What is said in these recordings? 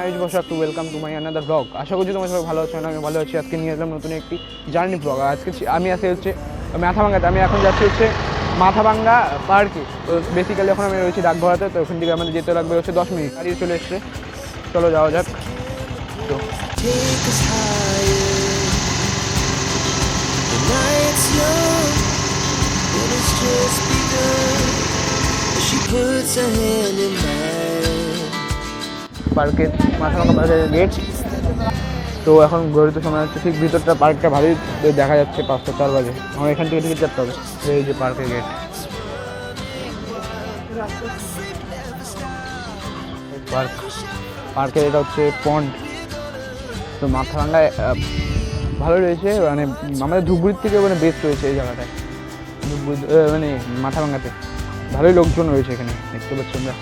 Ayush Basak to welcome to my another vlog আশা করছি তোমার সবাই ভালো আছো না আমি ভালো আছি। আজকে নিয়ে এলাম নতুন একটি জার্নি ব্লগ আজকে আমি আছি হচ্ছে মাথাভাঙ্গাতে। আমি এখন যাচ্ছি হচ্ছে মাথাভাঙ্গা পার্কে তো বেসিক্যালি এখন আমি রয়েছি ডাকঘরাতে, তো ওখান থেকে আমাদের যেতে লাগবে হচ্ছে দশ মিনিট। গাড়ি চলে এসছে। চলো যাওয়া যাক। তো। She puts her hand in mine. পার্কের মাথাভাঙ্গা পার্কের গেট। তো এখন ঘড়িতে সময় হচ্ছে ঠিক ভিতরটা পার্কটা ভালোই দেখা যাচ্ছে পাঁচটা চার বাজে। আমার এখান থেকে কাটতে হবে এই যে পার্কের গেট। পার্ক পার্কের এটা হচ্ছে পন্ড তো মাথাভাঙ্গায় আহ, ভালো রয়েছে মানে আমাদের ধুপগুড়ির থেকে মানে বেস্ট রয়েছে এই জায়গাটায়। মানে মাথাভাঙ্গাতে ভালোই লোকজন রয়েছে এখানে দেখতে পাচ্ছি আমরা।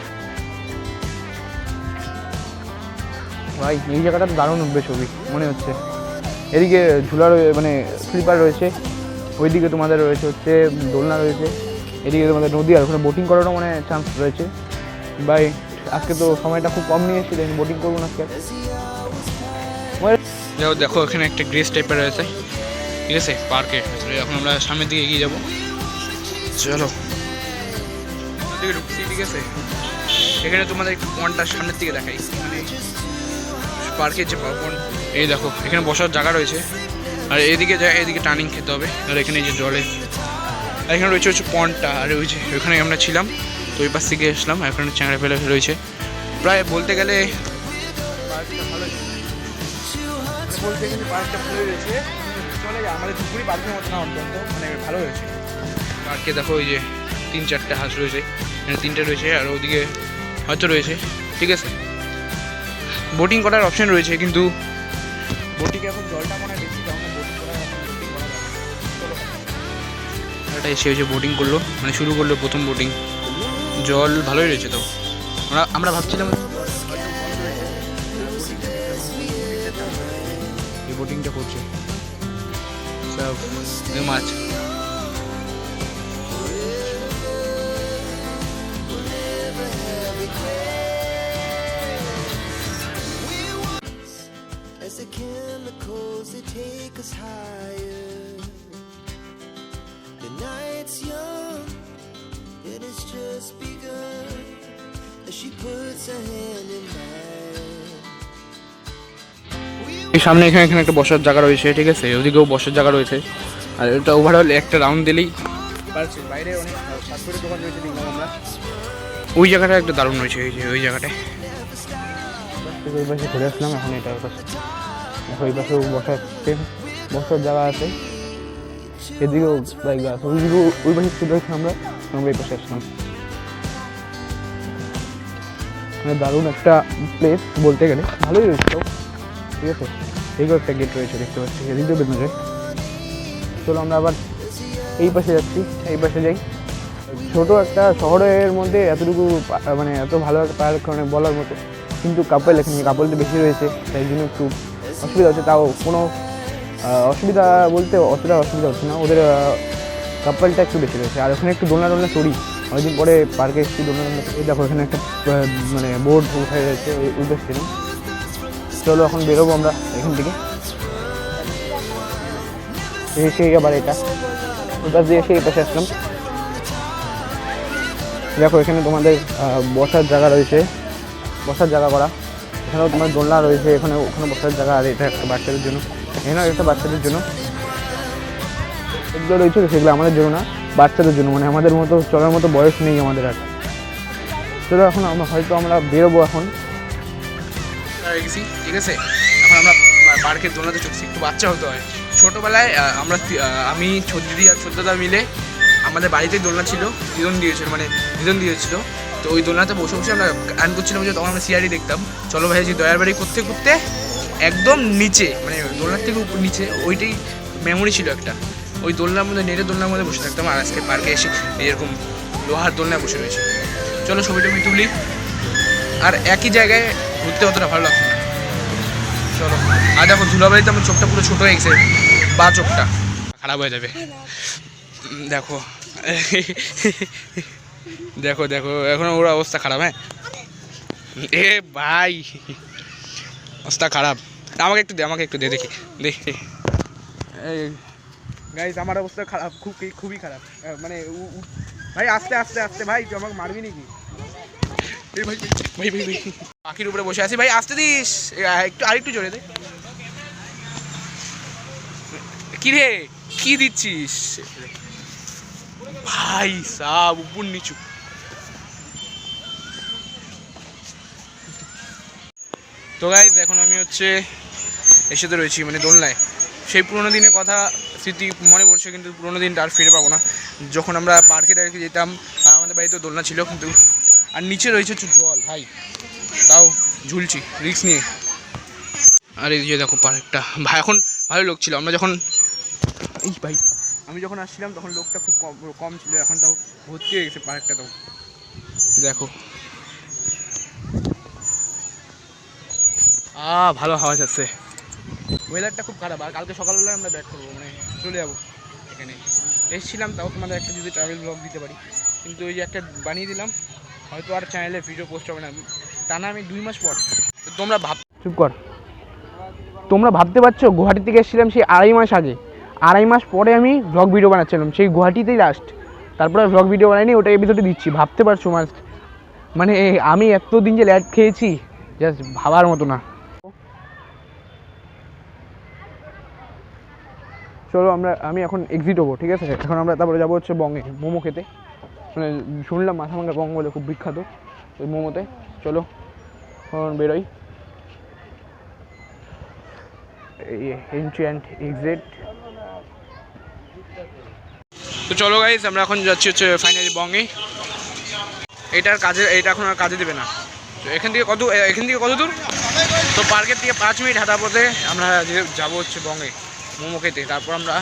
ভাই, এই জায়গাটা তো দারুণ উঠবে ছবি, মনে হচ্ছে। এদিকে ঝুলা মানে স্লিপার রয়েছে, ওইদিকে তোমাদের রয়েছে হচ্ছে দোলনা রয়েছে, এদিকে তোমাদের নদী, আর ওখানে বোটিং করারও মানে চান্স রয়েছে। ভাই, আজকে তো সময়টা খুব কম নিয়ে এসেছি বোটিং করব না আজকে যাও দেখো এখানে একটা গ্রেস টাইপের রয়েছে, ঠিক আছে? পার্কে এখন আমরা সামনের দিকে এগিয়ে যাব। চলো। ঠিক আছে? এখানে তোমাদের একটু পয়েন্টটা সামনের দিকে দেখাই। মানে পার্কের যে পয়েন্ট এই দেখো, এখানে বসার জায়গা রয়েছে। আর এদিকে যা, এদিকে টার্নিং খেতে হবে। আর এখানে যে জলে আর এখানে রয়েছে হচ্ছে পয়েন্টটা আর ওই যে ওখানে আমরা ছিলাম, তো ওই পাশ থেকে এসলাম এখানে চ্যাংড়া ফেলে রয়েছে। প্রায় বলতে গেলে পার্কটা ভালোই রয়েছে মানে ভালো রয়েছে পার্কে দেখো ওই যে তিন চারটে হাঁস রয়েছে, এখানে তিনটে রয়েছে, আর ওদিকে হয়তো রয়েছে, ঠিক আছে? বোটিং করার অপশন রয়েছে, কিন্তু বোটিং এখন জলটা মনে হয় বোটিং এটা এসে বোটিং করল মানে শুরু করল প্রথম বোটিং জল ভালোই রয়েছে তো। আমরা আমরা ভাবছিলাম বোটিংটা করছে। মাছ take us higher. The night's young, and it's just begun. As she puts her hand in mine. এই সামনে এখানে এখানে একটা বসার জায়গা রয়েছে ঠিক আছে? ওদিকেও বসার জায়গা রয়েছে। আর এটা ওভারঅল একটা রাউন্ড দিলেই বাইরে অনেক দোকান রয়েছে আমরা। ওই জায়গাটা একটা দারুণ রয়েছে ওই যে ওই জায়গাটায়। ওই পাশে ঘুরে আসলাম এখন এটা ওই পাশে। পাশেও বসার জায়গা আছে। এদিকেও জায়গা আছে। ওইদিকেও ওই পাশে চলে আমরা আমরা এই পাশে আসলাম। মানে দারুণ একটা প্লেস বলতে গেলে। ভালোই রয়েছে ঠিক আছে? এইগুলো একটা গেট রয়েছে, দেখতে পাচ্ছি। এদিক দিয়ে বেরোনো যায় চলো আমরা আবার এই পাশে যাচ্ছি, এই পাশে যাই। ছোট একটা শহরের মধ্যে এতটুকু মানে এত ভালো একটা পার্ক মানে বলার মতো। কিন্তু কাপল এখানে তো বেশি রয়েছে, তাই জন্য একটু অসুবিধা হচ্ছে। তাও কোনো অসুবিধা বলতে অতটা অসুবিধা হচ্ছে না। ওদের কাপলটা একটু বেশি রয়েছে। আর ওখানে একটু দোলনা দোলনা চড়ি। অনেকদিন পরে পার্কে এসেছি, দোলনা এই দেখো, এখানে একটা মানে বোর্ড উঠে রয়েছে উদ্দেশ্য। চলো এখন বেরোবো আমরা এখান থেকে। এসে আবার এটা। ওটা দিয়ে এসে পাশে আসলাম। দেখো, এখানে তোমাদের বসার জায়গা রয়েছে। বসার জায়গা করা। এখানেও তোমার দোলনা রয়েছে। এখানে, ওখানে বসার জায়গা আর এটা একটা বাচ্চাদের জন্য। এখানেও একটা বাচ্চাদের জন্য। এগুলো রয়েছে, সেগুলো আমাদের জন্য না, বাচ্চাদের জন্য মানে আমাদের মতো, চলার মতো বয়স নেই আমাদের আর। চলো, এখন আমরা হয়তো আমরা বেরোবো এখন। ঠিক আছে? এখন আমরা পার্কের দোলনাতে চলছি, একটু বাচ্চা হতে হয়। ছোটোবেলায় আমরা আমি ছদ্দি আর ছোদ্দাদা মিলে আমাদের বাড়িতেই দোলনা ছিল দিদন দিয়েছিল মানে দিদন দিয়েছিল। তো ওই দোলনাতে বসে বসে আমরা গান করছিলাম, যে তখন আমরা সিআরই দেখতাম। চলো ভাই দয়ার বাড়ি করতে করতে একদম নিচে মানে দোলনার থেকে নিচে, ওইটাই মেমোরি ছিল একটা। ওই দোলনার মধ্যে, নেটের দোলনার মধ্যে বসে থাকতাম আর আজকে পার্কে এসে এরকম লোহার দোলনায় বসে রয়েছে। চলো ছবিটা আমি তুলি। আর একই জায়গায় ঘুরতে অতটা ভালো লাগছে না। চলো। আর দেখো ধুলাবাড়িতে আমার চোখটা পুরো ছোটো হয়ে গেছে, বা চোখটা। খারাপ হয়ে যাবে। দেখো। দেখো দেখো, এখন ওর অবস্থা খারাপ হ্যাঁ? এ ভাই। অবস্থা খারাপ। আমাকে একটু দে আমাকে একটু দে দেখি দে দে। এই গাইজ আমার অবস্থা খারাপ খুব খুবই খারাপ। মানে ভাই আস্তে আস্তে আস্তে ভাই তুই আমাকে মারবি নাকি? এই ভাই ভাই ভাই পাখির উপরে বসে আছি ভাই আসতে দিস। একটু আরেকটু জোরে দে। কি রে? কি দিচ্ছিস? ভাই সাব উপর নিচু। তো গাইজ এখন আমি হচ্ছে এর সাথে রয়েছি মানে দোলনায়। সেই পুরোনো দিনের কথা স্মৃতি মনে পড়ছে, কিন্তু পুরোনো দিনটা আর ফিরে পাবো না। যখন আমরা পার্কে টার্কে যেতাম আর আমাদের বাড়িতে দোলনা ছিল, কিন্তু আর নিচে রয়েছে হচ্ছে জল, ভাই। তাও ঝুলছি রিক্স নিয়ে। আর এই যে দেখো পার্কটা, ভাই, এখন ভালো লোক ছিল। আমরা যখন এই ভাই, আমি যখন আসছিলাম, তখন লোকটা খুব কম কম ছিল। এখন তাও ভর্তি হয়ে গেছে পার্কটা তাও। দেখো আ ভালো হাওয়া যাচ্ছে। ওয়েদারটা খুব খারাপ আর কালকে সকালবেলা আমরা ব্যাক করব মানে চলে যাব এখানে। এসেছিলাম তাও তোমাদের একটা যদি ট্রাভেল ব্লগ দিতে পারি। কিন্তু ওই যে একটা বানিয়ে দিলাম হয়তো আর চ্যানেলে ভিডিও পোস্ট হবে না। টানা আমি দুই মাস পর। তোমরা ভাব চুপ কর। তোমরা ভাবতে পারছ গুয়াহাটি থেকে এসেছিলাম সেই আড়াই মাস আগে। আড়াই মাস পরে আমি ব্লগ ভিডিও বানাচ্ছিলাম সেই গুয়াহাটিতেই লাস্ট তারপরে ব্লগ ভিডিও বানাইনি ওটা এপিসোডে দিচ্ছি। ভাবতে পারছ মাস মানে আমি এতদিন যে ল্যাড খেয়েছি জাস্ট ভাবার মতো না। চলো আমরা, আমি এখন এক্সিট হব, ঠিক আছে? এখন আমরা তারপরে যাব হচ্ছে বঙ্গে, মোমো খেতে। মানে শুনলাম মাথা ভাঙ্গা বঙ্গ বলে খুব বিখ্যাত, ওই মোমোতে। চলো, এখন বেরোই। এন্ট্রি অ্যান্ড এক্সিট তো চলো গাইজ আমরা এখন যাচ্ছি হচ্ছে ফাইনালি বঙ্গে। এটার কাজে এটা এখন আর কাজে দেবে না। তো এখান থেকে কত এখান থেকে কত দূর? তো পার্কের থেকে পাঁচ মিনিট হাঁটা পথে আমরা যাব হচ্ছে বঙ্গে। মোমো খেতে, তারপর আমরা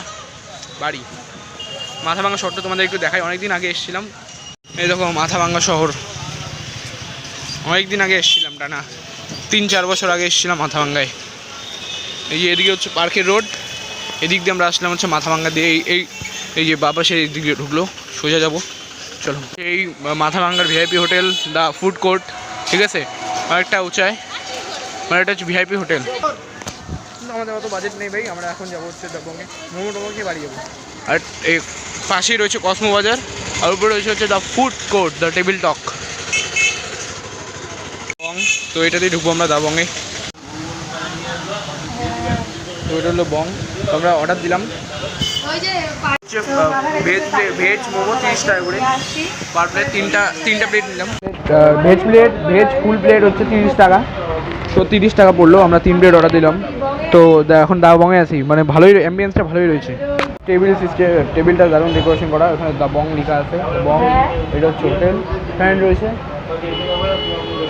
বাড়ি। মাথা ভাঙা শহরটা তোমাদের একটু দেখাই, অনেকদিন আগে এসেছিলাম। এই দেখো মাথা ভাঙা শহর। অনেকদিন আগে এসেছিলাম, টানা তিন চার বছর আগে এসেছিলাম মাথা ভাঙ্গায় এই যে এদিকে হচ্ছে পার্কের রোড, এদিক দিয়ে আমরা আসলাম হচ্ছে মাথা ভাঙ্গা দিয়ে। এই এই যে বাবা সেই দিক দিয়ে ঢুকলো, সোজা যাব, চলো। এই মাথা ভাঙ্গার VIP hotel, the food court, ঠিক আছে? অনেকটা উঁচায় মানে এটা হচ্ছে ভিআইপি হোটেল। কিন্তু আমাদের অত বাজেট নেই ভাই আমরা এখন যাব হচ্ছে দবঙ্গে মোমো টোমো খেয়ে বাড়ি যাব। আর এই পাশেই রয়েছে কসমো বাজার আর উপরে রয়েছে হচ্ছে the food court the table talk Bong তো এটাতেই ঢুকবো আমরা দাবঙ্গে তো এটা হলো বং। আমরা অর্ডার দিলাম। ওই যে ভেজ ভেজ মোমো তিরিশ টাকা করে। পার প্লেট তিনটা তিনটা প্লেট নিলাম। Veg plate veg full plate হচ্ছে তিরিশ টাকা। তো তিরিশ টাকা পড়ল আমরা তিন প্লেট অর্ডার দিলাম। তো এখন দা বংয়ে আছি। মানে ভালোই অ্যাম্বিয়েন্সটা ভালোই রয়েছে। টেবিল সিস্টেম টেবিলটা দারুণ ডেকোরেশন করা। ওখানে দা বং লেখা আছে। বং এটা হচ্ছে হোটেল ফ্যান রয়েছে।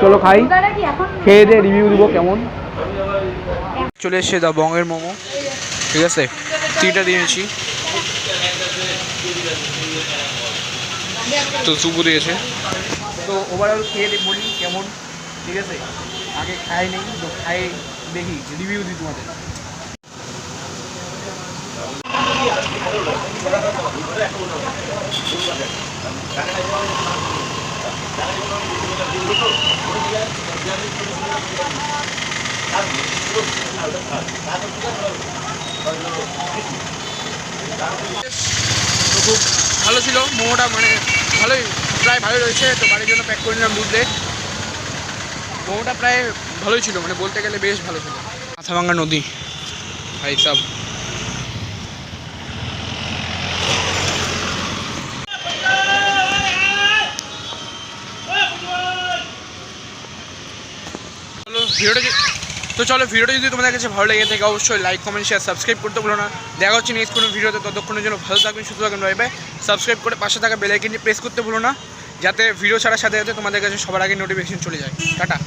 চলো খাই। খেয়ে দিয়ে রিভিউ দিব কেমন। চলে এসছে দা বংয়ের মোমো। ঠিক আছে? তিনটা দিয়েছি তো সুপু দিয়েছে। তো ওভারঅল খেয়ে বলি কেমন। ঠিক আছে? আগে খাই নেই, তো খাই। দেখি রিভিউ দিই তোমাদের খুব ভালো ছিল, মোমোটা মানে ভালোই, প্রায় ভালোই রয়েছে, তো বাড়ির জন্য প্যাক করে নিলাম বুঝলে মোমোটা প্রায় ভালোই ছিল মানে বলতে গেলে বেশ ভালো ছিল। মাথাভাঙ্গা নদী। ভাই সব। ভিডিওটা তো চলো ভিডিওটা যদি তোমাদের কাছে ভালো লেগে থাকে অবশ্যই লাইক কমেন্ট শেয়ার সাবস্ক্রাইব করতে ভুলো না। দেখা হচ্ছে নেক্সট কোনো ভিডিওতে ততক্ষণের জন্য ভালো থাকবেন সুস্থ থাকবেন ভাই ভাই সাবস্ক্রাইব করে পাশে থাকা বেল আইকনটি প্রেস করতে ভুলো না যাতে ভিডিও ছাড়ার সাথে সাথে তোমাদের কাছে সবার আগে নোটিফিকেশন চলে যায়। টাটা।